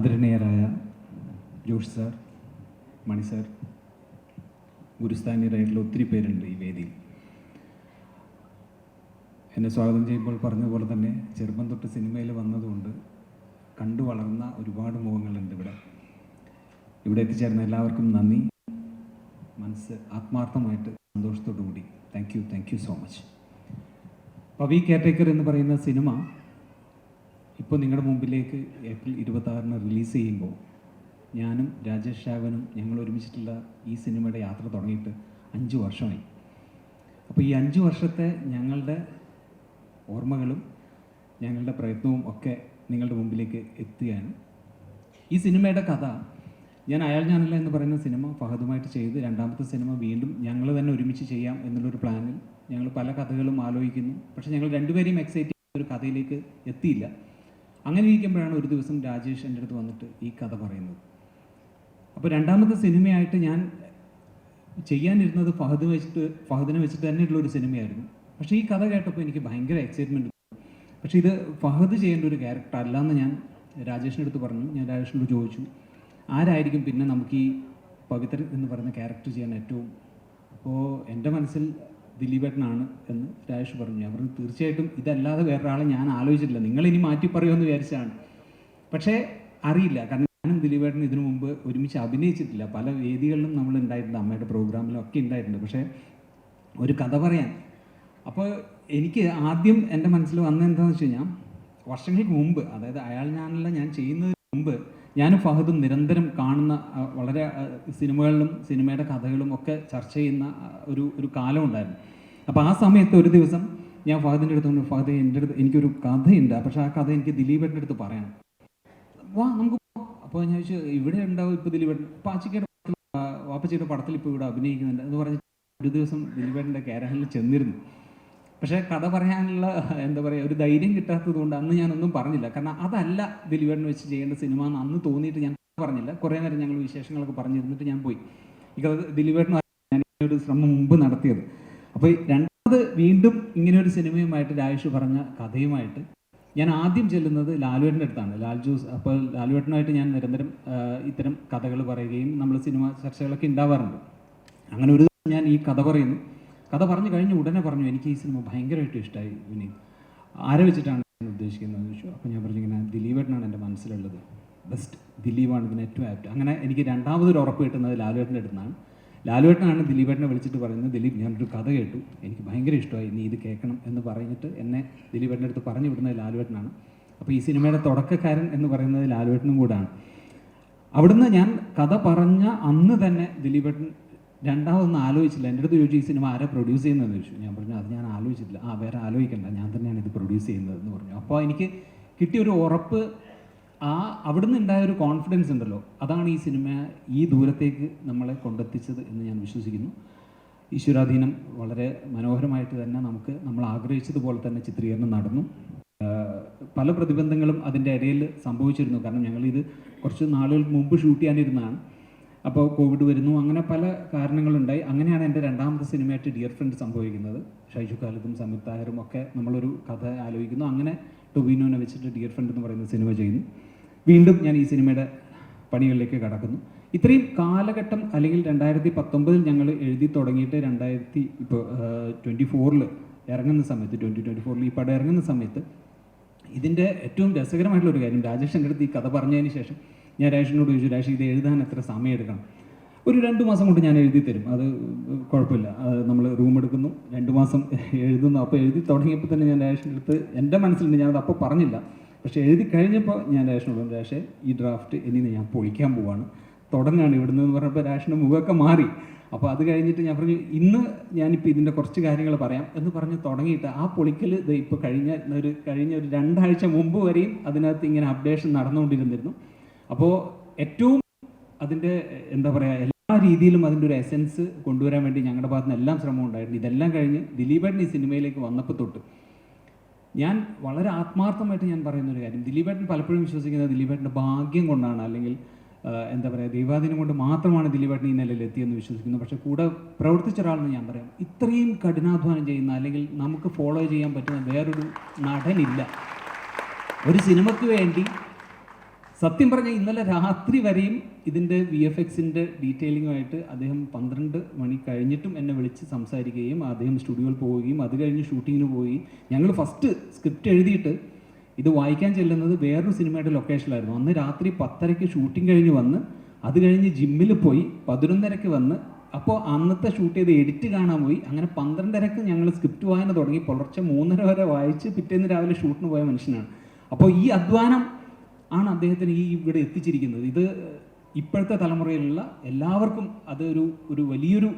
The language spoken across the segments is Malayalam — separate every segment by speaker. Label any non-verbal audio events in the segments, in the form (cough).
Speaker 1: ആദരണീയരായ ജോഷ് സാർ മണി സാർ ഗുരുസ്ഥാനീയരായിട്ടുള്ള ഒത്തിരി പേരുണ്ട് ഈ വേദിയിൽ. എന്നെ സ്വാഗതം ചെയ്യുമ്പോൾ പറഞ്ഞതുപോലെ തന്നെ ചെറുപ്പം തൊട്ട് സിനിമയിൽ വന്നതുകൊണ്ട് കണ്ടു വളർന്ന ഒരുപാട് മുഖങ്ങളുണ്ട് ഇവിടെ. ഇവിടെ എത്തിച്ചേർന്ന എല്ലാവർക്കും നന്ദി. മനസ്സ് ആത്മാർത്ഥമായിട്ട് സന്തോഷത്തോടു കൂടി thank you thank you so much Pavi caretaker എന്ന് പറയുന്ന സിനിമ ഇപ്പോൾ നിങ്ങളുടെ മുമ്പിലേക്ക് ഏപ്രിൽ ഇരുപത്താറിന് റിലീസ് ചെയ്യുമ്പോൾ ഞാനും രാജേഷ് ഷാവനും ഞങ്ങൾ ഒരുമിച്ചിട്ടുള്ള ഈ സിനിമയുടെ യാത്ര തുടങ്ങിയിട്ട് അഞ്ച് വർഷമായി. അപ്പോൾ ഈ അഞ്ച് വർഷത്തെ ഞങ്ങളുടെ ഓർമ്മകളും ഞങ്ങളുടെ പ്രയത്നവും ഒക്കെ നിങ്ങളുടെ മുമ്പിലേക്ക് എത്തുകയാണ്. ഈ സിനിമയുടെ കഥ ഞാൻ അയാൾ ഞാനല്ല എന്ന് പറയുന്ന സിനിമ ഫഹദുമായിട്ട് ചെയ്ത് രണ്ടാമത്തെ സിനിമ വീണ്ടും ഞങ്ങൾ തന്നെ ഒരുമിച്ച് ചെയ്യാം എന്നുള്ളൊരു പ്ലാനിൽ ഞങ്ങൾ പല കഥകളും ആലോചിക്കുന്നു. പക്ഷേ ഞങ്ങൾ രണ്ടുപേരെയും എക്സൈറ്റ് ഒരു കഥയിലേക്ക് എത്തിയില്ല. അങ്ങനെ ഇരിക്കുമ്പോഴാണ് ഒരു ദിവസം രാജേഷ് എന്റെ അടുത്ത് വന്നിട്ട് ഈ കഥ പറയുന്നത്. അപ്പോൾ രണ്ടാമത്തെ സിനിമയായിട്ട് ഞാൻ ചെയ്യാനിരുന്നത് ഫഹദ് വെച്ചിട്ട് ഫഹദിനെ വെച്ചിട്ട് തന്നെയുള്ള ഒരു സിനിമയായിരുന്നു. പക്ഷേ ഈ കഥ കേട്ടപ്പോൾ എനിക്ക് ഭയങ്കര എക്സൈറ്റ്മെന്റ് പക്ഷേ ഇത് ഫഹദ് ചെയ്യേണ്ട ഒരു ക്യാരക്ടർ അല്ലാന്ന് ഞാൻ രാജേഷിന്റെ അടുത്ത് പറഞ്ഞു. ഞാൻ രാജേഷിനോട് ചോദിച്ചു ആരായിരിക്കും പിന്നെ നമുക്ക് ഈ പവിത്രൻ എന്ന് പറയുന്ന ക്യാരക്ടർ ചെയ്യാൻ ഏറ്റവും? അപ്പോൾ എന്റെ മനസ്സിൽ ദിലീപേട്ടനാണ് എന്ന് രാജേഷ് പറഞ്ഞു. അവർ തീർച്ചയായിട്ടും ഇതല്ലാതെ വേറൊരാളെ ഞാൻ ആലോചിച്ചിട്ടില്ല. നിങ്ങൾ ഇനി മാറ്റി പറയുമെന്ന് വിചാരിച്ചാണ്. പക്ഷേ അറിയില്ല. കാരണം ഞാനും ദിലീപേട്ടൻ ഇതിനു മുമ്പ് ഒരുമിച്ച് അഭിനയിച്ചിട്ടില്ല. പല വേദികളിലും നമ്മൾ ഉണ്ടായിട്ടുണ്ട്. അമ്മയുടെ പ്രോഗ്രാമിലും ഒക്കെ ഉണ്ടായിട്ടുണ്ട്. പക്ഷേ ഒരു കഥ പറയാൻ. അപ്പോൾ എനിക്ക് ആദ്യം എന്റെ മനസ്സിൽ വന്നത് എന്താണെന്ന് വെച്ച് കഴിഞ്ഞാൽ വർഷങ്ങൾക്ക് മുമ്പ് അതായത് അയാൾ ഞാനല്ല ഞാൻ ചെയ്യുന്നതിന് മുമ്പ് ഞാനും ഫഹദും നിരന്തരം കാണുന്ന വളരെ സിനിമകളിലും സിനിമയുടെ കഥകളും ഒക്കെ ചർച്ച ചെയ്യുന്ന ഒരു ഒരു കാലം ഉണ്ടായിരുന്നു. അപ്പോൾ ആ സമയത്ത് ഒരു ദിവസം ഞാൻ ഫഹദിന്റെ അടുത്ത് പറഞ്ഞു ഫഹദ് എന്റെ അടുത്ത് എനിക്കൊരു കഥയുണ്ട്. പക്ഷേ ആ കഥ എനിക്ക് ദിലീപേട്ടന്റെ അടുത്ത് പറയാം. വാ നമുക്ക് അപ്പോൾ ഞാൻ ചോദിച്ചു ഇവിടെ ഉണ്ടാവും ഇപ്പോൾ ദിലീപേട്ടൻ? പാച്ചിക്കയുടെ പടത്തിൽ വാപ്പച്ചിയുടെ പടത്തിൽ ഇപ്പോൾ ഇവിടെ അഭിനയിക്കുന്നുണ്ട്. എന്ന് പറഞ്ഞ് ഒരു ദിവസം ദിലീപേട്ടന്റെ കേരളത്തിൽ ചെന്നിരുന്നു. പക്ഷേ കഥ പറയാനുള്ള എന്താ പറയുക ഒരു ധൈര്യം കിട്ടാത്തത് കൊണ്ട് അന്ന് ഞാനൊന്നും പറഞ്ഞില്ല. കാരണം അതല്ല ദിലീപേട്ടൻ വെച്ച് ചെയ്യേണ്ട സിനിമ എന്ന് അന്ന് തോന്നിയിട്ട് ഞാൻ പറഞ്ഞില്ല. കുറേ നേരം ഞങ്ങൾ വിശേഷങ്ങളൊക്കെ പറഞ്ഞിരുന്നിട്ട് ഞാൻ പോയി. കഥ ദിലീപേട്ടൻ ഞാൻ ഒരു ശ്രമം മുമ്പ് നടത്തിയത്. അപ്പോൾ രണ്ടാമത് വീണ്ടും ഇങ്ങനെ ഒരു സിനിമയുമായിട്ട് രാജേഷ് പറഞ്ഞ കഥയുമായിട്ട് ഞാൻ ആദ്യം ചെല്ലുന്നത് ലാലുവേട്ടന്റെ അടുത്താണ്. ലാൽ ജോസ് അപ്പോൾ ലാലുവേട്ടനായിട്ട് ഞാൻ നിരന്തരം ഇത്തരം കഥകൾ പറയുകയും നമ്മൾ സിനിമ ചർച്ചകളൊക്കെ ഉണ്ടാവാറുണ്ട്. അങ്ങനെ ഒരു ഞാൻ ഈ കഥ പറയുന്നു. കഥ പറഞ്ഞു കഴിഞ്ഞ് ഉടനെ പറഞ്ഞു എനിക്ക് ഈ സിനിമ ഭയങ്കരമായിട്ട് ഇഷ്ടമായി വിനീത്. ആരെ വെച്ചിട്ടാണ് ഉദ്ദേശിക്കുന്നത്? ചോദിച്ചു. അപ്പോൾ ഞാൻ പറഞ്ഞു ഇങ്ങനെ ദിലീപേട്ടനാണ് എന്റെ മനസ്സിലുള്ളത്. ബെസ്റ്റ് ദിലീപാണ് ഇതിന് ഏറ്റവും ആപ്റ്റ് അങ്ങനെ എനിക്ക് രണ്ടാമതൊരു ഉറപ്പ് കിട്ടുന്നത് ലാലുവേട്ടന്റെ അടുത്താണ് ലാലുവേട്ടനാണ് ദിലീപേട്ടനെ വിളിച്ചിട്ട് പറയുന്നത് ദിലീപ് ഞാനൊരു കഥ കേട്ടു. എനിക്ക് ഭയങ്കര ഇഷ്ടമായി. നീ ഇത് കേൾക്കണം എന്ന് പറഞ്ഞിട്ട് എന്നെ ദിലീപേട്ടന്റെ അടുത്ത് പറഞ്ഞു വിടുന്നത് ലാലുവേട്ടനാണ്. അപ്പോൾ ഈ സിനിമയുടെ തുടക്കക്കാരൻ എന്ന് പറയുന്നത് ലാലുവേട്ടനും കൂടാണ്. അവിടുന്ന് ഞാൻ കഥ പറഞ്ഞ അന്ന് തന്നെ ദിലീപേട്ടൻ രണ്ടാമതൊന്നും ആലോചിച്ചില്ല. എന്റെ അടുത്ത് ചോദിച്ചു ഈ സിനിമ ആരാ പ്രൊഡ്യൂസ് ചെയ്യുന്നതെന്ന്? ചോദിച്ചു. ഞാൻ പറഞ്ഞു അത് ഞാൻ ആലോചിച്ചിട്ടില്ല. ആ വേറെ ആലോചിക്കണ്ട. ഞാൻ തന്നെയാണ് ഇത് പ്രൊഡ്യൂസ് ചെയ്യുന്നതെന്ന് പറഞ്ഞു. അപ്പോൾ എനിക്ക് കിട്ടിയ ഒരു ഉറപ്പ് ആ അവിടുന്ന് ഉണ്ടായ ഒരു കോൺഫിഡൻസ് ഉണ്ടല്ലോ. അതാണ് ഈ സിനിമ ഈ ദൂരത്തേക്ക് നമ്മളെ കൊണ്ടെത്തിച്ചത് എന്ന് ഞാൻ വിശ്വസിക്കുന്നു. ഈശ്വരാധീനം വളരെ മനോഹരമായിട്ട് തന്നെ നമുക്ക് നമ്മൾ ആഗ്രഹിച്ചതുപോലെ തന്നെ ചിത്രീകരണം നടന്നു. പല പ്രതിബന്ധങ്ങളും അതിന്റെ ഇടയിൽ സംഭവിച്ചിരുന്നു. കാരണം ഞങ്ങളിത് കുറച്ച് നാളുകൾക്ക് മുമ്പ് ഷൂട്ട് ചെയ്യാനിരുന്നതാണ്. അപ്പോൾ കോവിഡ് വരുന്നു. അങ്ങനെ പല കാരണങ്ങളുണ്ടായി. അങ്ങനെയാണ് എന്റെ രണ്ടാമത്തെ സിനിമയായിട്ട് ഡിയർ ഫ്രണ്ട് സംഭവിക്കുന്നത്. ഷൈജു ഖാലിദും സമീർ താഹിറും ഒക്കെ നമ്മളൊരു കഥ ആലോചിക്കുന്നു. അങ്ങനെ ടൊബിനോനെ വെച്ചിട്ട് ഡിയർ ഫ്രണ്ട് എന്ന് പറയുന്ന സിനിമ ചെയ്യുന്നു. വീണ്ടും ഞാൻ ഈ സിനിമയുടെ പണികളിലേക്ക് കടക്കുന്നു. ഇത്രയും കാലഘട്ടം അല്ലെങ്കിൽ രണ്ടായിരത്തി പത്തൊമ്പതിൽ ഞങ്ങൾ എഴുതി തുടങ്ങിയിട്ട് രണ്ടായിരത്തി ഇപ്പോൾ ട്വന്റി ഫോറിൽ ഇറങ്ങുന്ന സമയത്ത് ട്വന്റി ട്വന്റി ഫോറിൽ ഈ പടം ഇറങ്ങുന്ന സമയത്ത് ഇതിന്റെ ഏറ്റവും രസകരമായിട്ടുള്ള ഒരു കാര്യം രാജേഷ് എന്റെ അടുത്ത് ഈ കഥ പറഞ്ഞതിന് ശേഷം ഞാൻ രാഷിനോട് ചോദിച്ചു രാഷി ഇത് എഴുതാൻ എത്ര സമയം എടുക്കണം? ഒരു രണ്ട് മാസം കൊണ്ട് ഞാൻ എഴുതി തരും. അത് കുഴപ്പമില്ല. നമ്മൾ റൂം എടുക്കുന്നു. രണ്ട് മാസം എഴുതുന്നു. അപ്പോൾ എഴുതി തുടങ്ങിയപ്പോൾ തന്നെ ഞാൻ രാഷിന്റെ അടുത്ത് എന്റെ മനസ്സിലുണ്ട്. ഞാനത് അപ്പോൾ പറഞ്ഞില്ല. പക്ഷേ എഴുതി കഴിഞ്ഞപ്പോൾ ഞാൻ രാഷിനോട് രാഷെ ഈ ഡ്രാഫ്റ്റ് ഇനി ഞാൻ പൊളിക്കാൻ പോവാണ്. തുടങ്ങാണ് ഇവിടുന്ന്. എന്ന് പറഞ്ഞപ്പോൾ രാഷിന്റെ മുഖമൊക്കെ മാറി. അപ്പോൾ അത് കഴിഞ്ഞിട്ട് ഞാൻ പറഞ്ഞു ഇന്ന് ഞാനിപ്പോൾ ഇതിന്റെ കുറച്ച് കാര്യങ്ങൾ പറയാം. എന്ന് പറഞ്ഞ് തുടങ്ങിയിട്ട് ആ പൊളിക്കൽ ഇത് ഇപ്പോൾ കഴിഞ്ഞ ഒരു കഴിഞ്ഞ ഒരു രണ്ടാഴ്ച മുമ്പ് വരെയും അതിനകത്ത് ഇങ്ങനെ അപ്ഡേഷൻ നടന്നുകൊണ്ടിരുന്നിരുന്നു. അപ്പോൾ ഏറ്റവും അതിന്റെ എന്താ പറയുക എല്ലാ രീതിയിലും അതിന്റെ ഒരു എസെൻസ് കൊണ്ടുവരാൻ വേണ്ടി ഞങ്ങളുടെ ഭാഗത്തുനിന്ന് എല്ലാം ശ്രമം ഉണ്ടായിരുന്നു. ഇതെല്ലാം കഴിഞ്ഞ് ദിലീപേട്ടൻ ഈ സിനിമയിലേക്ക് വന്നപ്പോൾ തൊട്ട് ഞാൻ വളരെ ആത്മാർത്ഥമായിട്ട് ഞാൻ പറയുന്ന ഒരു കാര്യം. ദിലീപേട്ടൻ പലപ്പോഴും വിശ്വസിക്കുന്നത് ദിലീപേട്ടന്റെ ഭാഗ്യം കൊണ്ടാണ് അല്ലെങ്കിൽ എന്താ പറയുക ദൈവാധീനം കൊണ്ട് മാത്രമാണ് ദിലീപേട്ടൻ ഈ നിലയിൽ എത്തിയെന്ന് വിശ്വസിക്കുന്നു. പക്ഷേ കൂടെ പ്രവർത്തിച്ച ഒരാളെന്ന് ഞാൻ പറയാം. ഇത്രയും കഠിനാധ്വാനം ചെയ്യുന്ന അല്ലെങ്കിൽ നമുക്ക് ഫോളോ ചെയ്യാൻ പറ്റുന്ന വേറൊരു നടനില്ല. ഒരു സിനിമയ്ക്ക് വേണ്ടി സത്യം പറഞ്ഞാൽ ഇന്നലെ രാത്രി വരെയും ഇതിന്റെ വി എഫ് എക്സിന്റെ ഡീറ്റെയിലിങ്ങുമായിട്ട് അദ്ദേഹം പന്ത്രണ്ട് മണി കഴിഞ്ഞിട്ടും എന്നെ വിളിച്ച് സംസാരിക്കുകയും അദ്ദേഹം സ്റ്റുഡിയോയിൽ പോവുകയും അത് കഴിഞ്ഞ് ഷൂട്ടിങ്ങിന് പോയി. ഞങ്ങൾ ഫസ്റ്റ് സ്ക്രിപ്റ്റ് എഴുതിയിട്ട് ഇത് വായിക്കാൻ ചെല്ലുന്നത് വേറൊരു സിനിമയുടെ ലൊക്കേഷനിലായിരുന്നു. അന്ന് രാത്രി പത്തരയ്ക്ക് ഷൂട്ടിംഗ് കഴിഞ്ഞ് വന്ന് അത് കഴിഞ്ഞ് ജിമ്മിൽ പോയി പതിനൊന്നരയ്ക്ക് വന്ന് അപ്പോൾ അന്നത്തെ ഷൂട്ട് ചെയ്ത് എഡിറ്റ് കാണാൻ പോയി. അങ്ങനെ പന്ത്രണ്ടരക്ക് ഞങ്ങൾ സ്ക്രിപ്റ്റ് വായന തുടങ്ങി. പുലർച്ചെ മൂന്നര വരെ വായിച്ച് പിറ്റേന്ന് രാവിലെ ഷൂട്ടിന് പോയ മനുഷ്യനാണ്. അപ്പോൾ ഈ അധ്വാനം ആണ് അദ്ദേഹത്തിന് ഈ ഇവിടെ എത്തിച്ചിരിക്കുന്നത്. ഇത് ഇപ്പോഴത്തെ തലമുറയിലുള്ള എല്ലാവർക്കും അതൊരു ഒരു വലിയൊരു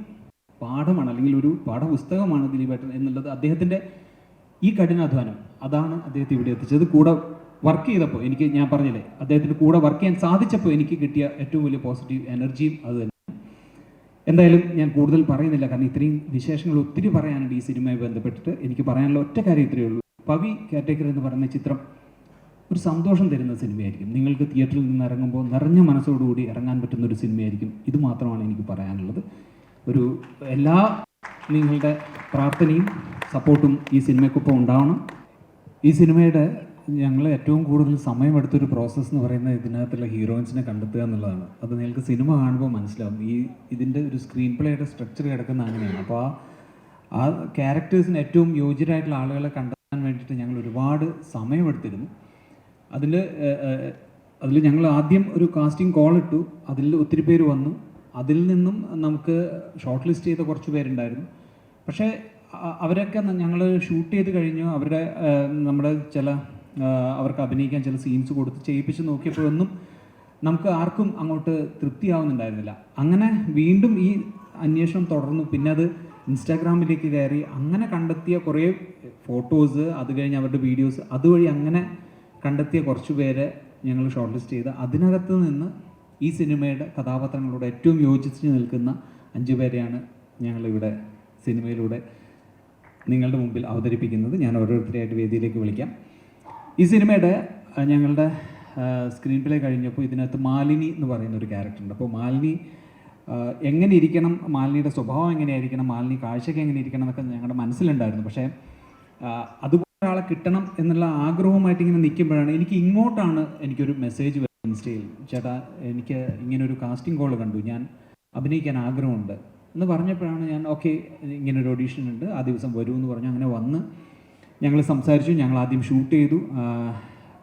Speaker 1: പാഠമാണ് അല്ലെങ്കിൽ ഒരു പാഠപുസ്തകമാണ് ദിലീപേട്ടൻ എന്നുള്ളത് അദ്ദേഹത്തിന്റെ ഈ കഠിനാധ്വാനം. അതാണ് അദ്ദേഹത്തെ ഇവിടെ എത്തിച്ചത്. കൂടെ വർക്ക് ചെയ്തപ്പോൾ എനിക്ക് ഞാൻ പറഞ്ഞില്ലേ അദ്ദേഹത്തിന് കൂടെ വർക്ക് ചെയ്യാൻ സാധിച്ചപ്പോൾ എനിക്ക് കിട്ടിയ ഏറ്റവും വലിയ പോസിറ്റീവ് എനർജിയും അത് തന്നെ. എന്തായാലും ഞാൻ കൂടുതൽ പറയുന്നില്ല. കാരണം ഇത്രയും വിശേഷങ്ങൾ ഒത്തിരി പറയാനുണ്ട് ഈ സിനിമയുമായി ബന്ധപ്പെട്ടിട്ട്. എനിക്ക് പറയാനുള്ള ഒറ്റ കാര്യം ഇത്രയേ ഉള്ളൂ. പവി കാറ്റഗറി എന്ന് പറയുന്ന ചിത്രം ഒരു സന്തോഷം തരുന്ന സിനിമയായിരിക്കും. നിങ്ങൾക്ക് തിയേറ്ററിൽ നിന്ന് ഇറങ്ങുമ്പോൾ നിറഞ്ഞ മനസ്സോടുകൂടി ഇറങ്ങാൻ പറ്റുന്ന ഒരു സിനിമയായിരിക്കും. ഇത് മാത്രമാണ് എനിക്ക് പറയാനുള്ളത്. ഒരു എല്ലാ നിങ്ങളുടെ പ്രാർത്ഥനയും സപ്പോർട്ടും ഈ സിനിമയ്ക്കൊപ്പം ഉണ്ടാവണം. ഈ സിനിമയുടെ ഞങ്ങൾ ഏറ്റവും കൂടുതൽ സമയമെടുത്തൊരു പ്രോസസ്സ് എന്ന് പറയുന്നത് ഇതിനകത്തുള്ള ഹീറോയിൻസിനെ കണ്ടെത്തുക എന്നുള്ളതാണ്. അത് നിങ്ങൾക്ക് സിനിമ കാണുമ്പോൾ മനസ്സിലാവും. ഈ ഇതിന്റെ ഒരു സ്ക്രീൻ പ്ലേയുടെ സ്ട്രക്ചർ കിടക്കുന്ന അങ്ങനെയാണ്. അപ്പോൾ ആ ആ ക്യാരക്ടേഴ്സിന് ഏറ്റവും യോജ്യരായിട്ടുള്ള ആളുകളെ കണ്ടെത്താൻ വേണ്ടിയിട്ട് ഞങ്ങൾ ഒരുപാട് സമയമെടുത്തിരുന്നു അതിൽ അതിൽ ഞങ്ങൾ ആദ്യം ഒരു കാസ്റ്റിംഗ് കോൾ ഇട്ടു. അതിൽ ഒത്തിരി പേര് വന്നു. അതിൽ നിന്നും നമുക്ക് ഷോർട്ട് ലിസ്റ്റ് ചെയ്ത കുറച്ച് പേരുണ്ടായിരുന്നു. പക്ഷേ അവരൊക്കെ ഞങ്ങൾ ഷൂട്ട് ചെയ്ത് കഴിഞ്ഞു. അവരുടെ നമ്മുടെ ചില അവർക്ക് അഭിനയിക്കാൻ ചില സീൻസ് കൊടുത്ത് ചെയ്യിപ്പിച്ച് നോക്കിയപ്പോഴൊന്നും നമുക്ക് ആർക്കും അങ്ങോട്ട് തൃപ്തിയാവുന്നുണ്ടായിരുന്നില്ല. അങ്ങനെ വീണ്ടും ഈ അന്വേഷണം തുടർന്നു. പിന്നെ അത് ഇൻസ്റ്റാഗ്രാമിലേക്ക് കയറി. അങ്ങനെ കണ്ടെത്തിയ കുറേ ഫോട്ടോസ് അത് കഴിഞ്ഞ് അവരുടെ വീഡിയോസ് അതുവഴി അങ്ങനെ കണ്ടെത്തിയ കുറച്ച് പേരെ ഞങ്ങൾ ഷോർട്ട് ലിസ്റ്റ് ചെയ്ത് അതിനകത്ത് നിന്ന് ഈ സിനിമയുടെ കഥാപാത്രങ്ങളോട് ഏറ്റവും യോജിച്ച് നിൽക്കുന്ന അഞ്ചു പേരെയാണ് ഞങ്ങളിവിടെ സിനിമയിലൂടെ നിങ്ങളുടെ മുമ്പിൽ അവതരിപ്പിക്കുന്നത്. ഞാൻ ഓരോരുത്തരെയായിട്ട് വേദിയിലേക്ക് വിളിക്കാം. ഈ സിനിമയുടെ ഞങ്ങളുടെ സ്ക്രീൻ പ്ലേ കഴിഞ്ഞപ്പോൾ ഇതിനകത്ത് മാലിനി എന്ന് പറയുന്ന ഒരു ക്യാരക്ടറുണ്ട് അപ്പോൾ മാലിനി എങ്ങനെ ഇരിക്കണം മാലിനിയുടെ സ്വഭാവം എങ്ങനെയായിരിക്കണം മാലിനി കാഴ്ചയ്ക്ക് എങ്ങനെ ഇരിക്കണം എന്നൊക്കെ ഞങ്ങളുടെ മനസ്സിലുണ്ടായിരുന്നു. പക്ഷേ അതുപോലെ ഒരാളെ കിട്ടണം എന്നുള്ള ആഗ്രഹവുമായിട്ട് ഇങ്ങനെ നിൽക്കുമ്പോഴാണ് എനിക്ക് ഇങ്ങോട്ടാണ് എനിക്കൊരു മെസ്സേജ് വരുന്നത് ഇൻസ്റ്റയിൽ ചേട്ടാ എനിക്ക് ഇങ്ങനെ ഒരു കാസ്റ്റിംഗ് കോൾ കണ്ടു. ഞാൻ അഭിനയിക്കാൻ ആഗ്രഹമുണ്ട്. എന്ന് പറഞ്ഞപ്പോഴാണ് ഞാൻ ഓക്കെ ഇങ്ങനെ ഒരു ഓഡീഷൻ ഉണ്ട്. ആ ദിവസം വരൂ എന്ന് പറഞ്ഞു. അങ്ങനെ വന്ന് ഞങ്ങൾ സംസാരിച്ചു. ഞങ്ങൾ ആദ്യം ഷൂട്ട് ചെയ്തു.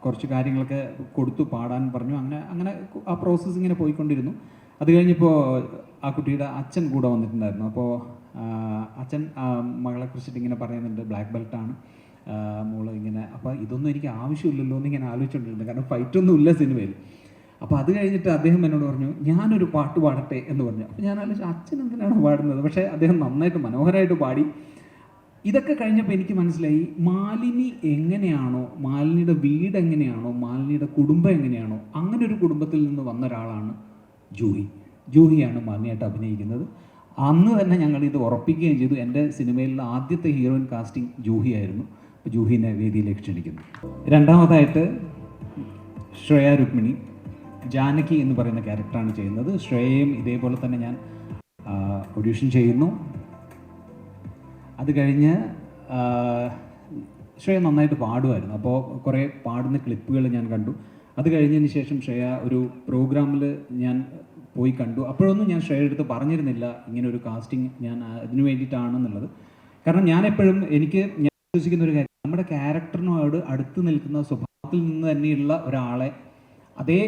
Speaker 1: കുറച്ച് കാര്യങ്ങളൊക്കെ കൊടുത്തു പാടാൻ പറഞ്ഞു. അങ്ങനെ അങ്ങനെ ആ പ്രോസസ്സ് ഇങ്ങനെ പോയിക്കൊണ്ടിരുന്നു. അത് കഴിഞ്ഞപ്പോൾ ആ കുട്ടിയുടെ അച്ഛൻ കൂടെ വന്നിട്ടുണ്ടായിരുന്നു. അപ്പോൾ അച്ഛൻ ആ, മകളെ കുറിച്ചിട്ട് ഇങ്ങനെ പറയുന്നുണ്ട്. ബ്ലാക്ക് ബെൽറ്റാണ് മോൾ ഇങ്ങനെ അപ്പോൾ ഇതൊന്നും എനിക്ക് ആവശ്യമില്ലല്ലോ എന്ന് ഇങ്ങനെ ആലോചിച്ചുകൊണ്ടിരുന്നു കാരണം ഫൈറ്റൊന്നും ഇല്ല സിനിമയിൽ. അപ്പോൾ അത് കഴിഞ്ഞിട്ട് അദ്ദേഹം എന്നോട് പറഞ്ഞു ഞാനൊരു പാട്ട് പാടട്ടെ എന്ന് പറഞ്ഞു. അപ്പോൾ ഞാൻ ആലോചിച്ചു അച്ഛൻ എന്തിനാണ് പാടുന്നത്? പക്ഷേ അദ്ദേഹം നന്നായിട്ട് മനോഹരമായിട്ട് പാടി. ഇതൊക്കെ കഴിഞ്ഞപ്പോൾ എനിക്ക് മനസ്സിലായി മാലിനി എങ്ങനെയാണോ മാലിനിയുടെ വീട് എങ്ങനെയാണോ മാലിനിയുടെ കുടുംബം എങ്ങനെയാണോ അങ്ങനെ ഒരു കുടുംബത്തിൽ നിന്ന് വന്ന ഒരാളാണ് ജൂഹി. ജൂഹിയാണ് മാലിനിയായിട്ട് അഭിനയിക്കുന്നത്. അന്ന് തന്നെ ഞങ്ങൾ ഇത് ഉറപ്പിക്കുകയും ചെയ്തു. എന്റെ സിനിമയിലെ ആദ്യത്തെ ഹീറോയിൻ കാസ്റ്റിംഗ് ജൂഹി ആയിരുന്നു. അപ്പോൾ ജൂഹിനെ വേദിയിലേക്ക് ക്ഷണിക്കുന്നു. രണ്ടാമതായിട്ട് ശ്രേയ രുക്മിണി ജാനകി എന്ന് പറയുന്ന ക്യാരക്ടറാണ് ചെയ്യുന്നത്. ശ്രേയയും ഇതേപോലെ തന്നെ ഞാൻ ഒഡീഷൻ ചെയ്യുന്നു. അത് കഴിഞ്ഞ് ശ്രേയ നന്നായിട്ട് പാടുമായിരുന്നു. അപ്പോൾ കുറേ പാടുന്ന ക്ലിപ്പുകൾ ഞാൻ കണ്ടു. അത് കഴിഞ്ഞതിന് ശേഷം ശ്രേയ ഒരു പ്രോഗ്രാമിൽ ഞാൻ പോയി കണ്ടു. അപ്പോഴൊന്നും ഞാൻ ശ്രേയ എടുത്ത് പറഞ്ഞിരുന്നില്ല ഇങ്ങനെ ഒരു കാസ്റ്റിംഗ് ഞാൻ അതിനു വേണ്ടിയിട്ടാണെന്നുള്ളത്. കാരണം ഞാൻ എപ്പോഴും എനിക്ക് ഞാൻ വിശ്വസിക്കുന്ന ഒരു കാര്യം നമ്മുടെ ക്യാരക്ടറിനോട് അടുത്ത് നിൽക്കുന്ന സ്വഭാവത്തിൽ നിന്ന് തന്നെയുള്ള ഒരാളെ അതേ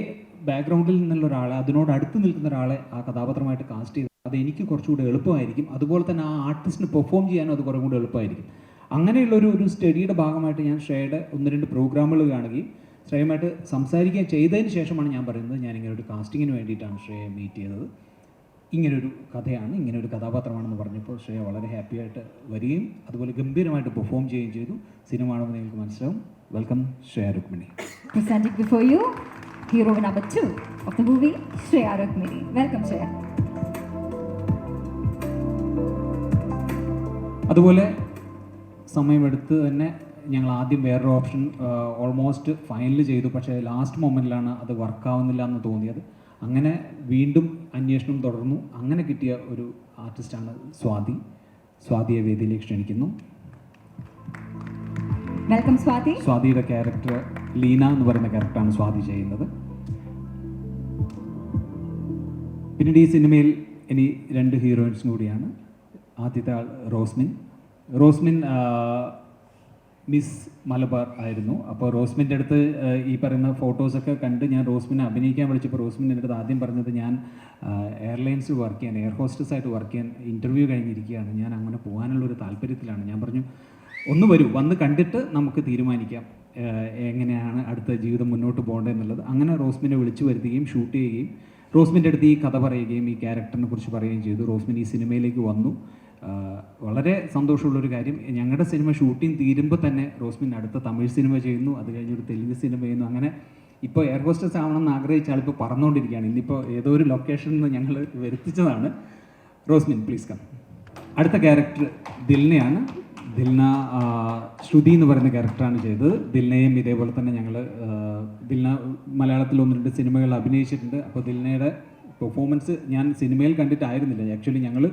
Speaker 1: ബാക്ക്ഗ്രൗണ്ടിൽ നിന്നുള്ള ഒരാളെ അതിനോട് അടുത്ത് നിൽക്കുന്ന ഒരാളെ ആ കഥാപാത്രമായിട്ട് കാസ്റ്റ് ചെയ്ത്. അത് എനിക്ക് കുറച്ചുകൂടി എളുപ്പമായിരിക്കും. അതുപോലെ തന്നെ ആ ആർട്ടിസ്റ്റിന് പെർഫോം ചെയ്യാനും അത് കുറേ കൂടി എളുപ്പമായിരിക്കും. അങ്ങനെയുള്ള ഒരു ഒരു സ്റ്റഡിയുടെ ഭാഗമായിട്ട് ഞാൻ ശ്രേയയുടെ ഒന്ന് രണ്ട് പ്രോഗ്രാമുകൾ കാണുകയും ശ്രേയമായിട്ട് സംസാരിക്കുകയും ചെയ്തതിന് ശേഷമാണ് ഞാൻ പറയുന്നത് ഞാൻ ഇങ്ങനെ ഒരു കാസ്റ്റിങ്ങിന് വേണ്ടിയിട്ടാണ് ശ്രേയ മീറ്റ് ചെയ്തത്. ഇങ്ങനൊരു കഥയാണ് ഇങ്ങനൊരു കഥാപാത്രമാണെന്ന് പറഞ്ഞപ്പോൾ ശ്രേയ വളരെ ഹാപ്പി ആയിട്ട് വരികയും അതുപോലെ ഗംഭീരമായിട്ട് പെർഫോം ചെയ്യുകയും ചെയ്തു. സിനിമ ആണെന്ന് നിങ്ങൾക്ക് മനസ്സിലാവും. Welcome Shreya Rukmini.
Speaker 2: Presenting before you, hero number 2 of the movie, Shreya Rukmini. Welcome.
Speaker 1: അതുപോലെ സമയമെടുത്ത് തന്നെ ഞങ്ങൾ ആദ്യം വേറൊരു ഓപ്ഷൻ ഓൾമോസ്റ്റ് ഫൈനൽ ചെയ്തു. പക്ഷേ ലാസ്റ്റ് മൊമെന്റിലാണ് അത് വർക്കാവുന്നില്ല എന്ന് തോന്നിയത്. അങ്ങനെ വീണ്ടും അന്വേഷണം തുടർന്നു. അങ്ങനെ കിട്ടിയ ഒരു ആർട്ടിസ്റ്റാണ് സ്വാതി. സ്വാതിയെ വേദിയിലേക്ക് ക്ഷണിക്കുന്നു.
Speaker 2: വെൽക്കം സ്വാതി.
Speaker 1: സ്വാതിയുടെ ക്യാരക്ടർ ലീന എന്ന് പറയുന്ന ക്യാരക്ടറാണ് സ്വാതി ചെയ്യുന്നത്. പിന്നീട് ഈ സിനിമയിൽ ഇനി രണ്ട് ഹീറോയിൻസും കൂടിയാണ്. ആദ്യത്തെ ആൾ റോസ്മിൻ. റോസ്മിൻ മിസ് മലബാർ ആയിരുന്നു. അപ്പോൾ റോസ്മിന്റെ അടുത്ത് ഈ പറയുന്ന ഫോട്ടോസൊക്കെ കണ്ട് ഞാൻ റോസ്മിനെ അഭിനയിക്കാൻ വിളിച്ചപ്പോൾ റോസ്മിന്റെ അടുത്ത് ആദ്യം പറഞ്ഞത് ഞാൻ എയർലൈൻസ് വർക്ക് ചെയ്യാൻ എയർ ഹോസ്റ്റസ് ആയിട്ട് വർക്ക് ചെയ്യാൻ ഇന്റർവ്യൂ കഴിഞ്ഞിരിക്കുകയാണ്. ഞാൻ അങ്ങനെ പോകാനുള്ള ഒരു താല്പര്യത്തിലാണ്. ഞാൻ പറഞ്ഞു ഒന്ന് വരൂ വന്ന് കണ്ടിട്ട് നമുക്ക് തീരുമാനിക്കാം എങ്ങനെയാണ് അടുത്ത ജീവിതം മുന്നോട്ട് പോകേണ്ടതെന്നുള്ളത്. അങ്ങനെ റോസ്മിനെ വിളിച്ചു വരുത്തുകയും ഷൂട്ട് ചെയ്യുകയും റോസ്മിന്റെ അടുത്ത് ഈ കഥ പറയുകയും ഈ ക്യാരക്ടറിനെ കുറിച്ച് പറയുകയും ചെയ്തു. റോസ്മിൻ ഈ സിനിമയിലേക്ക് വന്നു. വളരെ സന്തോഷമുള്ളൊരു കാര്യം. ഞങ്ങളുടെ സിനിമ ഷൂട്ടിംഗ് തീരുമ്പോൾ തന്നെ റോസ്മിൻ അടുത്ത തമിഴ് സിനിമ ചെയ്യുന്നു അത് കഴിഞ്ഞൊരു തെലുങ്ക് സിനിമ ചെയ്യുന്നു. അങ്ങനെ ഇപ്പോൾ എയർ ഹോസ്റ്റസ് ആവണമെന്ന് ആഗ്രഹിച്ച ആളിപ്പോൾ പറന്നുകൊണ്ടിരിക്കുകയാണ് ഇന്നിപ്പോൾ ഏതോ ഒരു ലൊക്കേഷനിൽ നിന്ന് ഞങ്ങൾ വരുത്തിച്ചതാണ്. റോസ്മിൻ പ്ലീസ് കം അടുത്ത ക്യാരക്ടർ ദിൽനയാണ്. ദിൽന ശ്രുതി എന്ന് പറയുന്ന ക്യാരക്ടറാണ് ചെയ്തത്. ദിൽനയും ഇതേപോലെ തന്നെ ഞങ്ങൾ ദിൽന മലയാളത്തിൽ ഒന്ന് രണ്ട് സിനിമകൾ അഭിനയിച്ചിട്ടുണ്ട്. അപ്പോൾ ദിൽനയുടെ പെർഫോമൻസ് ഞാൻ സിനിമയിൽ കണ്ടിട്ടായിരുന്നില്ല. ആക്ച്വലി ഞങ്ങൾ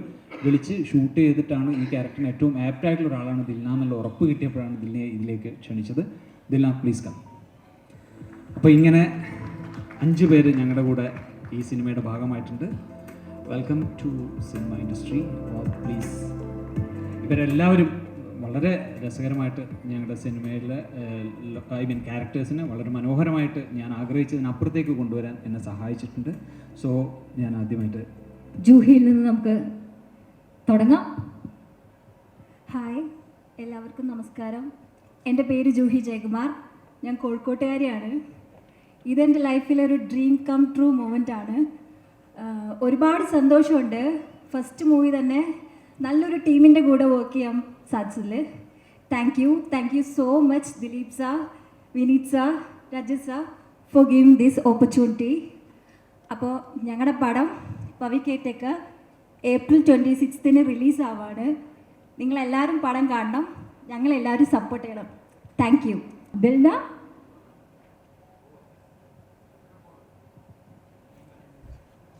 Speaker 1: വിളിച്ച് ഷൂട്ട് ചെയ്തിട്ടാണ് ഈ ക്യാരക്ടറിന് ഏറ്റവും ആപ്റ്റ് ആയിട്ടുള്ള ഒരാളാണ് ദിൽന എന്നുള്ള ഉറപ്പ് കിട്ടിയപ്പോഴാണ് ദിൽനെ ഇതിലേക്ക് ക്ഷണിച്ചത്. ദിൽന പ്ലീസ് കം അപ്പോൾ ഇങ്ങനെ അഞ്ച് പേര് ഞങ്ങളുടെ കൂടെ ഈ സിനിമയുടെ ഭാഗമായിട്ടുണ്ട്. Welcome to cinema industry please ഇവരെല്ലാവരും വളരെ രസകരമായിട്ട് ഞങ്ങളുടെ സിനിമയിലെ ഐ മീൻ ക്യാരക്ടേഴ്സിനെ വളരെ മനോഹരമായിട്ട് ഞാൻ ആഗ്രഹിച്ചതിനപ്പുറത്തേക്ക് കൊണ്ടുവരാൻ എന്നെ സഹായിച്ചിട്ടുണ്ട്. സോ ഞാൻ ആദ്യമായിട്ട്
Speaker 2: ജൂഹിയിൽ നിന്ന് നമുക്ക് തുടങ്ങാം.
Speaker 3: ഹായ് എല്ലാവർക്കും നമസ്കാരം. എന്റെ പേര് ജൂഹി ജയകുമാർ. ഞാൻ കോഴിക്കോട്ടുകാരിയാണ്. ഇതെന്റെ ലൈഫിലെ ഒരു ഡ്രീം കം ട്രൂ മൊമെന്റ് ആണ് ഒരുപാട് സന്തോഷമുണ്ട്. ഫസ്റ്റ് മൂവി തന്നെ നല്ലൊരു ടീമിന്റെ കൂടെ വർക്ക് ചെയ്യാൻ സാധിച്ചതിൽ thank you thank you so much Dileep sir Vineeth sir Rajath sir for giving this opportunity അപ്പോൾ ഞങ്ങളുടെ പടം പവിക്കേറ്റക്ക് ഏപ്രിൽ ട്വന്റി സിക്സ്തിന് റിലീസ് ആവാണ്. നിങ്ങളെല്ലാവരും പടം കാണണം. ഞങ്ങളെല്ലാവരും സപ്പോർട്ട് ചെയ്യണം. താങ്ക് യു
Speaker 2: ബിൽന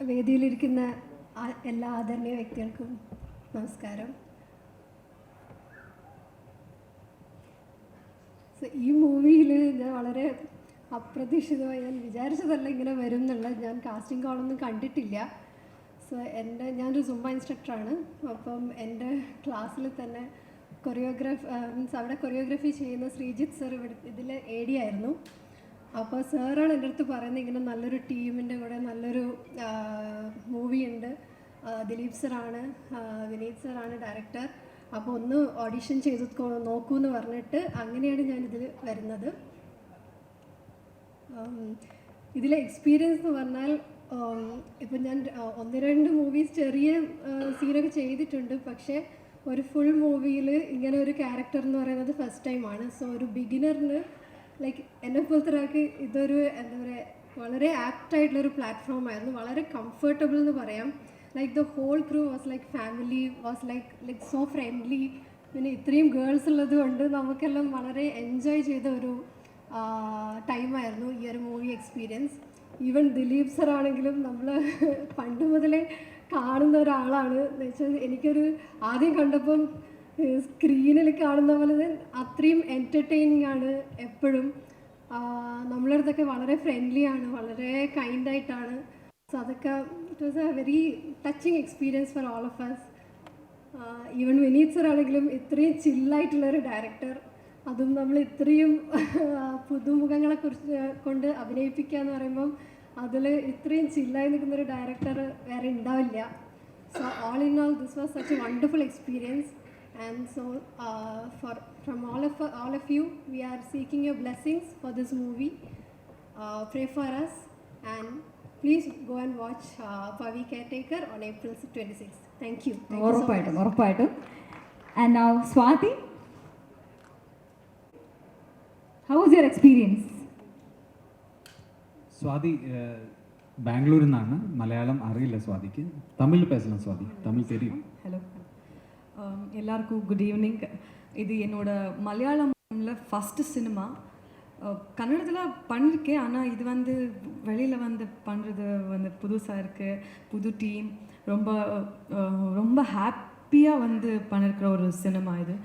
Speaker 4: വേദിയിലിരിക്കുന്ന എല്ലാ ആദരണീയ വ്യക്തികൾക്കും നമസ്കാരം. ഈ മൂവിയിൽ ഞാൻ വളരെ അപ്രതീക്ഷിതമായി ഞാൻ വിചാരിച്ചതല്ല ഇങ്ങനെ വരും എന്നുള്ള ഞാൻ കാസ്റ്റിംഗ് കോളൊന്നും കണ്ടിട്ടില്ല. സോ എന്റെ ഞാനൊരു സുംബ ഇൻസ്ട്രക്ടറാണ് അപ്പം എന്റെ ക്ലാസ്സിൽ തന്നെ കൊറിയോഗ്രാഫ് മീൻസ് അവിടെ കൊറിയോഗ്രഫി ചെയ്യുന്ന ശ്രീജിത്ത് സർ ഇവിടെ ഇതിൽ എ ഡി ആയിരുന്നു. അപ്പോൾ സാറാണ് എന്റെ അടുത്ത് പറയുന്നത് ഇങ്ങനെ നല്ലൊരു ടീമിന്റെ കൂടെ നല്ലൊരു മൂവി ഉണ്ട്. ദിലീപ് സർ ആണ് വിനീത് സറാണ് ഡയറക്ടർ അപ്പോൾ ഒന്ന് ഓഡിഷൻ ചെയ്ത് നോക്കൂ എന്ന് പറഞ്ഞിട്ട് അങ്ങനെയാണ് ഞാനിതിൽ വരുന്നത്. ഇതിലെ എക്സ്പീരിയൻസ് എന്ന് പറഞ്ഞാൽ ഇപ്പം ഞാൻ ഒന്ന് രണ്ട് മൂവീസ് ചെറിയ സീനൊക്കെ ചെയ്തിട്ടുണ്ട്. പക്ഷേ ഒരു ഫുൾ മൂവിയിൽ ഇങ്ങനെ ഒരു ക്യാരക്ടർ എന്ന് പറയുന്നത് ഫസ്റ്റ് ടൈമാണ് സോ ഒരു ബിഗിനറിന് ലൈക്ക് എന്നെ പോലത്തെ ഇതൊരു എന്താ പറയുക വളരെ ആപ്റ്റായിട്ടുള്ളൊരു പ്ലാറ്റ്ഫോം ആയിരുന്നു. വളരെ കംഫർട്ടബിൾ എന്ന് പറയാം. Like the whole crew was like family was like like so friendly പിന്നെ ഇത്രയും ഗേൾസ് ഉള്ളത് കൊണ്ട് നമുക്കെല്ലാം വളരെ എൻജോയ് ചെയ്ത ഒരു ടൈമായിരുന്നു ഈ ഒരു movie experience even Dileep sir ആണെങ്കിലും നമ്മൾ (laughs) പണ്ട് മുതലേ കാണുന്ന ഒരാളാണ്. എന്ന് വെച്ചാൽ എനിക്കൊരു ആദ്യം കണ്ടപ്പം സ്ക്രീനിൽ കാണുന്ന പോലെ അത്രയും എന്റർടൈനിങ് ആണ് എപ്പോഴും. നമ്മളടുത്തൊക്കെ വളരെ ഫ്രണ്ട്ലി ആണ് വളരെ കൈൻഡായിട്ടാണ് സോ അതൊക്കെ it was a very touching experience for all of us even Vineeth sir ആണെങ്കിലും ഇത്രയും ചില്ലായിട്ടുള്ള ഒരു ഡയറക്ടർ അതും നമ്മൾ ഇത്രയും പുതുമുഖങ്ങളെ കുറിച്ച് കൊണ്ട് അഭിനയിപ്പിക്കുക എന്ന് പറയുമ്പം അതിൽ ഇത്രയും ചില്ലായി നിൽക്കുന്ന ഒരു ഡയറക്ടർ വേറെ ഉണ്ടാവില്ല. So all in all this was such a wonderful experience and so for from all of all of you we are seeking your blessings for this movie pray for us and please go and watch uh, Pavi Caretaker on April 26th. Thank you. Thank you so much.
Speaker 2: ഉറപ്പായിട്ടും ഉറപ്പായിട്ടും and now Swathi how was your experience
Speaker 1: Swathi ഏഹ്, ബാംഗ്ലൂരിൽ നിന്നാണ് മലയാളം അറിയില്ല സ്വാതിക്ക് തമിഴ് பேசலாம் സ്വാതി തമിഴ് தெரியும்
Speaker 5: ஹலோ Um, எல்லாருக்கும் குட் ஈவினிங் இது என்னோட மலையாளம்ல ஃபஸ்ட்டு சினிமா கன்னடத்தில் பண்ணியிருக்கேன் ஆனால் இது வந்து வெளியில் வந்து பண்ணுறது வந்து புதுசாக இருக்குது புது டீம் ரொம்ப ரொம்ப ஹாப்பியாக வந்து பண்ணிருக்கிற ஒரு சினிமா இது.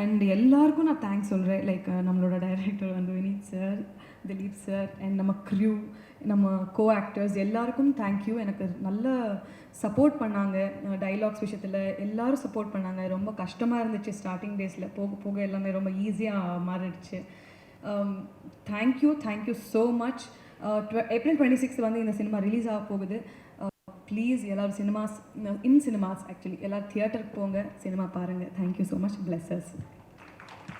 Speaker 5: அண்ட் எல்லாருக்கும் நான் தேங்க்ஸ் சொல்கிறேன் லைக் நம்மளோட டைரக்டர் வந்து Vineeth sir Dileep sir and நம்ம க்ரியூ நம்ம கோ ஆக்டர்ஸ் எல்லாருக்கும் தேங்க்யூ எனக்கு நல்ல சப்போர்ட் பண்ணாங்க. டைலாக்ஸ் விஷயத்தில் எல்லோரும் சப்போர்ட் பண்ணாங்க. ரொம்ப கஷ்டமாக இருந்துச்சு ஸ்டார்டிங் டேஸில் போக போக எல்லாமே ரொம்ப ஈஸியாக மாறிடுச்சு. thank you thank you so much April twenty six வந்து இந்த சினிமா ரிலீஸ் ஆக போகுது ப்ளீஸ் எல்லாரும் சினிமாஸ் இன் சினிமாஸ் ஆக்சுவலி எல்லாரும் தியேட்டருக்கு போங்க சினிமா பாருங்கள் thank you so much
Speaker 2: blesses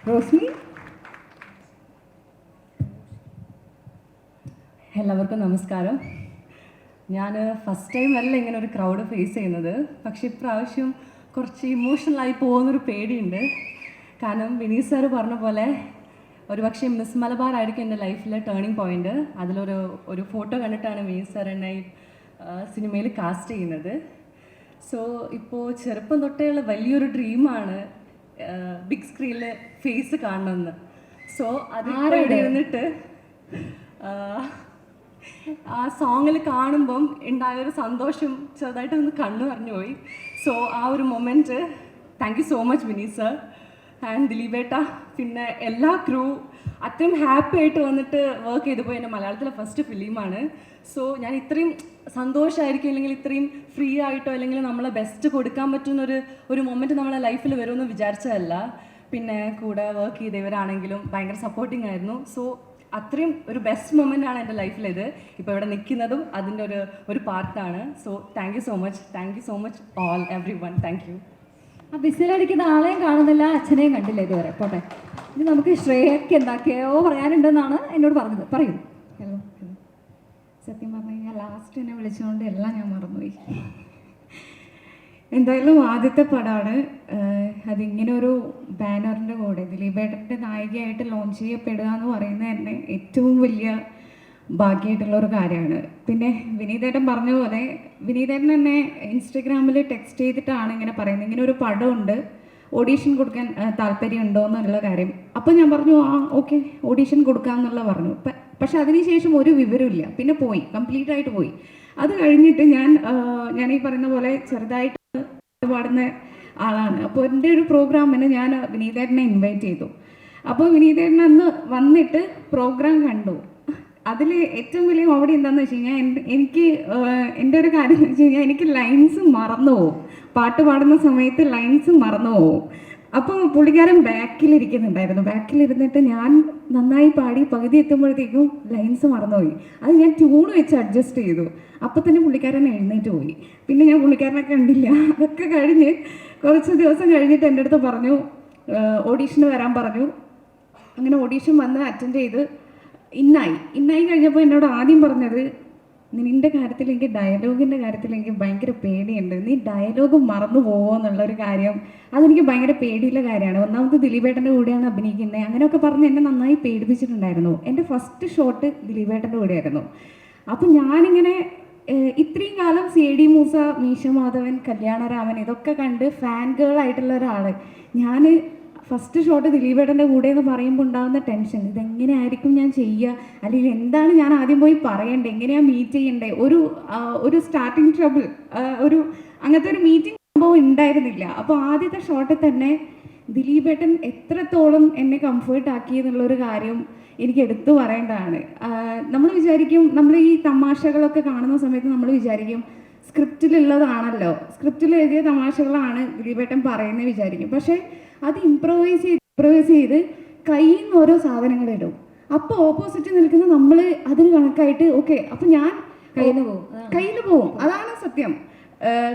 Speaker 2: Roshni
Speaker 6: എല്ലാവർക്കും നമസ്കാരം ഞാൻ ഫസ്റ്റ് ടൈം അല്ല ഇങ്ങനെ ഒരു ക്രൗഡ് ഫേസ് ചെയ്യുന്നത് പക്ഷേ ഇപ്രാവശ്യം കുറച്ച് ഇമോഷണലായി പോകുന്നൊരു പേടിയുണ്ട് കാരണം വിനീത് സാറ് പറഞ്ഞ പോലെ ഒരു പക്ഷേ മിസ് മലബാർ ആയിരിക്കും എന്റെ ലൈഫിലെ ടേണിംഗ് പോയിന്റ് അതിലൊരു ഒരു ഫോട്ടോ കണ്ടിട്ടാണ് വിനീത് സാർ എന്നെ സിനിമയിൽ കാസ്റ്റ് ചെയ്യുന്നത്. സോ ഇപ്പോൾ ചെറുപ്പം തൊട്ടേയുള്ള വലിയൊരു ഡ്രീമാണ് ബിഗ് സ്ക്രീനിൽ ഫേസ് കാണണമെന്ന്. സോ അത് ഇവിടെ ഇരുന്നിട്ട് ആ, സോങ്ങിൽ കാണുമ്പം ഉണ്ടായൊരു സന്തോഷം ചെറുതായിട്ട് ഒന്ന് കണ്ണു പറഞ്ഞു പോയി. സോ ആ ഒരു moment thank you so much Vineeth sir and ദിലീപേട്ട പിന്നെ എല്ലാ ക്രൂ അത്രയും ഹാപ്പി ആയിട്ട് വന്നിട്ട് വർക്ക് ചെയ്തു പോയി എന്റെ മലയാളത്തിലെ ഫസ്റ്റ് ഫിലിമാണ് സോ ഞാൻ ഇത്രയും സന്തോഷമായിരിക്കും അല്ലെങ്കിൽ ഇത്രയും ഫ്രീ ആയിട്ടോ അല്ലെങ്കിൽ നമ്മളെ ബെസ്റ്റ് കൊടുക്കാൻ പറ്റുന്ന ഒരു ഒരു മൊമെന്റ് നമ്മളെ ലൈഫിൽ വരുമെന്ന് വിചാരിച്ചതല്ല. പിന്നെ കൂടെ വർക്ക് ചെയ്തവരാണെങ്കിലും ഭയങ്കര സപ്പോർട്ടിംഗ് ആയിരുന്നു. സോ അത്രയും ഒരു ബെസ്റ്റ് മൊമെന്റ് ആണ് എന്റെ ലൈഫിലിത് ഇപ്പോൾ ഇവിടെ നിൽക്കുന്നതും അതിന്റെ ഒരു ഒരു പാർട്ടാണ് so thank you so much thank you so much all everyone thank you
Speaker 2: ആ ബിസിലടിക്കുന്ന ആളെയും കാണുന്നില്ല അച്ഛനെയും കണ്ടില്ല ഇതുവരെ. പോട്ടെ. ഇനി നമുക്ക് ശ്രേയക്ക് എന്താക്കിയോ പറയാനുണ്ടെന്നാണ് എന്നോട് പറഞ്ഞത്. പറയൂ.
Speaker 7: ഹലോ സത്യം പറഞ്ഞു കഴിഞ്ഞാൽ ലാസ്റ്റ് എന്നെ വിളിച്ചുകൊണ്ട് എല്ലാം ഞാൻ മറന്നുപോയി. എന്തായാലും ആദ്യത്തെ പടമാണ് അതിങ്ങനെ ഒരു ബാനറിന്റെ കൂടെ ദിലീപേട്ടന്റെ നായികയായിട്ട് ലോഞ്ച് ചെയ്യപ്പെടുക എന്ന് പറയുന്നത് തന്നെ ഏറ്റവും വലിയ ഭാഗ്യമായിട്ടുള്ള ഒരു കാര്യമാണ്. പിന്നെ വിനീതേട്ടൻ പറഞ്ഞ പോലെ വിനീതേട്ടൻ തന്നെ ഇൻസ്റ്റഗ്രാമിൽ ടെക്സ്റ്റ് ചെയ്തിട്ടാണ് ഇങ്ങനെ പറയുന്നത്. ഇങ്ങനെ ഒരു പടമുണ്ട്. ഓഡീഷൻ കൊടുക്കാൻ താല്പര്യമുണ്ടോ എന്നുള്ള കാര്യം. അപ്പോൾ ഞാൻ പറഞ്ഞു ആ ഓക്കെ ഓഡീഷൻ കൊടുക്കാം എന്നുള്ള പറഞ്ഞു പക്ഷെ അതിനുശേഷം ഒരു വിവരമില്ല പിന്നെ പോയി കംപ്ലീറ്റ് ആയിട്ട് പോയി. അത് കഴിഞ്ഞിട്ട് ഞാൻ ഞാൻ ഈ പറയുന്ന പോലെ ചെറുതായിട്ട് പാടുന്ന ആളാണ്. അപ്പോൾ എന്റെ ഒരു പ്രോഗ്രാമിന് ഞാൻ വിനീതേട്ടനെ ഇൻവൈറ്റ് ചെയ്തു. അപ്പോൾ വിനീതേട്ടൻ അന്ന് വന്നിട്ട് പ്രോഗ്രാം കണ്ടു. അതിൽ ഏറ്റവും വലിയ കോമഡി എന്താന്ന് വെച്ച് കഴിഞ്ഞാൽ എനിക്ക് എന്റെ ഒരു കാര്യം വെച്ച് കഴിഞ്ഞാൽ എനിക്ക് ലൈൻസ് മറന്നു പോകും പാട്ട് പാടുന്ന സമയത്ത് ലൈൻസ് മറന്നു പോകും അപ്പോൾ പുള്ളിക്കാരൻ ബാക്കിലിരിക്കുന്നുണ്ടായിരുന്നു. ബാക്കിലിരുന്നിട്ട് ഞാൻ നന്നായി പാടി പകുതി എത്തുമ്പോഴത്തേക്കും ലൈൻസ് മറന്നുപോയി. അത് ഞാൻ ട്യൂൺ വെച്ച് അഡ്ജസ്റ്റ് ചെയ്തു. അപ്പോൾ തന്നെ പുള്ളിക്കാരൻ എഴുന്നേറ്റ് പോയി. പിന്നെ ഞാൻ പുള്ളിക്കാരനെ കണ്ടില്ല. അതൊക്കെ കഴിഞ്ഞ് കുറച്ച് ദിവസം കഴിഞ്ഞിട്ട് എന്റെ അടുത്ത് പറഞ്ഞു ഓഡീഷന് വരാൻ പറഞ്ഞു. അങ്ങനെ ഓഡീഷൻ വന്ന് അറ്റൻഡ് ചെയ്ത് ഇന്നായി. ഇന്നായി കഴിഞ്ഞപ്പോൾ എന്നോട് ആദ്യം പറഞ്ഞത് നിന്റെ കാര്യത്തിൽ എനിക്ക് ഡയലോഗിന്റെ കാര്യത്തിൽ എനിക്ക് ഭയങ്കര പേടിയുണ്ട്. നീ ഡയലോഗ് മറന്നു പോവോ എന്നുള്ളൊരു കാര്യം. അതെനിക്ക് ഭയങ്കര പേടിയുള്ള കാര്യമാണ്. ഒന്നാമത് ദിലീപേട്ടന്റെ കൂടെയാണ് അഭിനയിക്കുന്നത് അങ്ങനെയൊക്കെ പറഞ്ഞ് എന്നെ നന്നായി പേടിപ്പിച്ചിട്ടുണ്ടായിരുന്നു. എന്റെ ഫസ്റ്റ് ഷോട്ട് ദിലീപേട്ടന്റെ കൂടെയായിരുന്നു. അപ്പം ഞാനിങ്ങനെ ഇത്രയും കാലം സി ഡി മൂസ മീശ മാധവൻ കല്യാണരാമൻ ഇതൊക്കെ കണ്ട് ഫാൻ ഗേൾ ആയിട്ടുള്ള ഒരാൾ ഞാൻ ഫസ്റ്റ് ഷോട്ട് ദിലീപേട്ടന്റെ കൂടെ എന്ന് പറയുമ്പോൾ ഉണ്ടാകുന്ന ടെൻഷൻ ഇതെങ്ങനെയായിരിക്കും ഞാൻ ചെയ്യുക? അല്ലെങ്കിൽ എന്താണ് ഞാൻ ആദ്യം പോയി പറയേണ്ടത്? എങ്ങനെയാണ് മീറ്റ് ചെയ്യേണ്ടത്? ഒരു ഒരു സ്റ്റാർട്ടിങ് ട്രബിൾ ഒരു അങ്ങനത്തെ ഒരു മീറ്റിംഗ് സംഭവം ഉണ്ടായിരുന്നില്ല. അപ്പോൾ ആദ്യത്തെ ഷോട്ടിൽ തന്നെ ദിലീപേട്ടൻ എത്രത്തോളം എന്നെ കംഫേർട്ട് ആക്കി എന്നുള്ളൊരു കാര്യം എനിക്ക് എടുത്തു പറയേണ്ടതാണ്. നമ്മൾ വിചാരിക്കും നമ്മൾ ഈ തമാശകളൊക്കെ കാണുന്ന സമയത്ത് നമ്മൾ വിചാരിക്കും സ്ക്രിപ്റ്റിലുള്ളതാണല്ലോ സ്ക്രിപ്റ്റിൽ എഴുതിയ തമാശകളാണ് ദിലീപേട്ടൻ പറയുന്നത് വിചാരിക്കും. പക്ഷേ അത് ഇമ്പ്രവൈസ് ചെയ്ത് ഇമ്പ്രവൈസ് ചെയ്ത് കയ്യിൽ നിന്ന് ഓരോ സാധനങ്ങൾ ഇടും. അപ്പോൾ ഓപ്പോസിറ്റ് നിൽക്കുന്ന നമ്മൾ അതിന് കണക്കായിട്ട് ഓക്കെ അപ്പം ഞാൻ
Speaker 2: കയ്യിൽ നിന്ന് പോകും.
Speaker 7: കയ്യിൽ പോകും. അതാണ് സത്യം.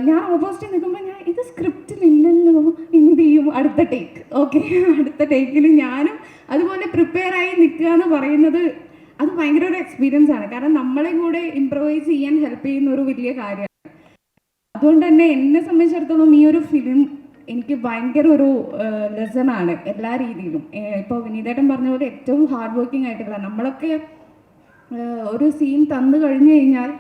Speaker 7: ഞാൻ ഓപ്പോസിറ്റ് നിൽക്കുമ്പോൾ ഞാൻ ഇത് സ്ക്രിപ്റ്റിൽ ഇല്ലല്ലോ എന്ത് ചെയ്യും? അടുത്ത ടേക്ക് ഓക്കെ അടുത്ത ടേക്കിൽ ഞാനും അതുപോലെ പ്രിപ്പയർ ആയി നിൽക്കുക എന്ന് പറയുന്നത് അത് ഭയങ്കര ഒരു എക്സ്പീരിയൻസ് ആണ്. കാരണം നമ്മളെ കൂടെ ഇമ്പ്രവൈസ് ചെയ്യാൻ ഹെൽപ്പ് ചെയ്യുന്ന ഒരു വലിയ കാര്യമാണ്. അതുകൊണ്ട് തന്നെ എന്നെ സംബന്ധിച്ചിടത്തോളം ഈ ഒരു ഫിലിം എനിക്ക് ഭയങ്കര ഒരു ലെസണാണ് എല്ലാ രീതിയിലും. ഇപ്പോൾ വിനീതേട്ടൻ പറഞ്ഞ പോലെ ഏറ്റവും ഹാർഡ് വർക്കിംഗ് ആയിട്ടുള്ള നമ്മളൊക്കെ ഒരു സീൻ തന്നു കഴിഞ്ഞു കഴിഞ്ഞാൽ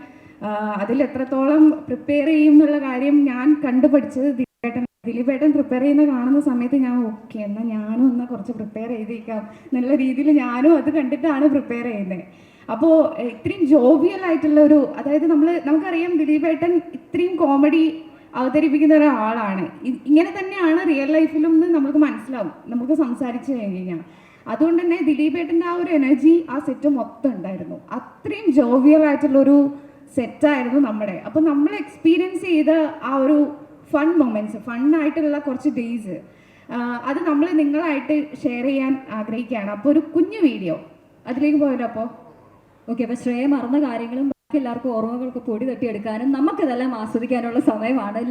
Speaker 7: അതിൽ എത്രത്തോളം പ്രിപ്പയർ ചെയ്യും എന്നുള്ള കാര്യം ഞാൻ കണ്ടുപഠിച്ചത് ദിലീപേട്ടൻ ദിലീപേട്ടൻ പ്രിപ്പയർ ചെയ്യുന്ന കാണുന്ന സമയത്ത് ഞാൻ ഓക്കെ എന്നാൽ ഞാനും ഒന്ന് കുറച്ച് പ്രിപ്പയർ ചെയ്തേക്കാം. എന്നുള്ള രീതിയിൽ ഞാനും അത് കണ്ടിട്ടാണ് പ്രിപ്പയർ ചെയ്യുന്നത്. അപ്പോൾ ഇത്രയും ജോവിയൽ ആയിട്ടുള്ള ഒരു അതായത് നമ്മൾ നമുക്കറിയാം ദിലീപേട്ടൻ ഇത്രയും കോമഡി അവതരിപ്പിക്കുന്ന ഒരാളാണ്. ഇങ്ങനെ തന്നെയാണ് റിയൽ ലൈഫിലും നമുക്ക് മനസ്സിലാവും. നമുക്ക് സംസാരിച്ച് കഴിഞ്ഞാൽ അതുകൊണ്ട് തന്നെ ദിലീപേട്ടന്റെ ആ ഒരു എനർജി ആ സെറ്റ് മൊത്തം ഉണ്ടായിരുന്നു. അത്രയും ജോവിയൽ ആയിട്ടുള്ളൊരു സെറ്റായിരുന്നു നമ്മുടെ. അപ്പോൾ നമ്മൾ എക്സ്പീരിയൻസ് ചെയ്ത ആ ഒരു ഫൺ മൊമെന്റ്സ് ഫണ്ണായിട്ടുള്ള കുറച്ച് ഡേയ്സ് അത് നമ്മൾ നിങ്ങളായിട്ട് ഷെയർ ചെയ്യാൻ ആഗ്രഹിക്കുകയാണ്. അപ്പോൾ ഒരു കുഞ്ഞു വീഡിയോ അതിലേക്ക് പോയാലോ അപ്പോൾ
Speaker 3: ഓക്കെ അപ്പോൾ ശ്രേയ മറന്ന കാര്യങ്ങളും എല്ലാവർക്കും ഓർമ്മകൾക്ക് പൊടി തട്ടിയെടുക്കാനും നമുക്കിതെല്ലാം ആസ്വദിക്കാനുള്ള സമയമാണ്.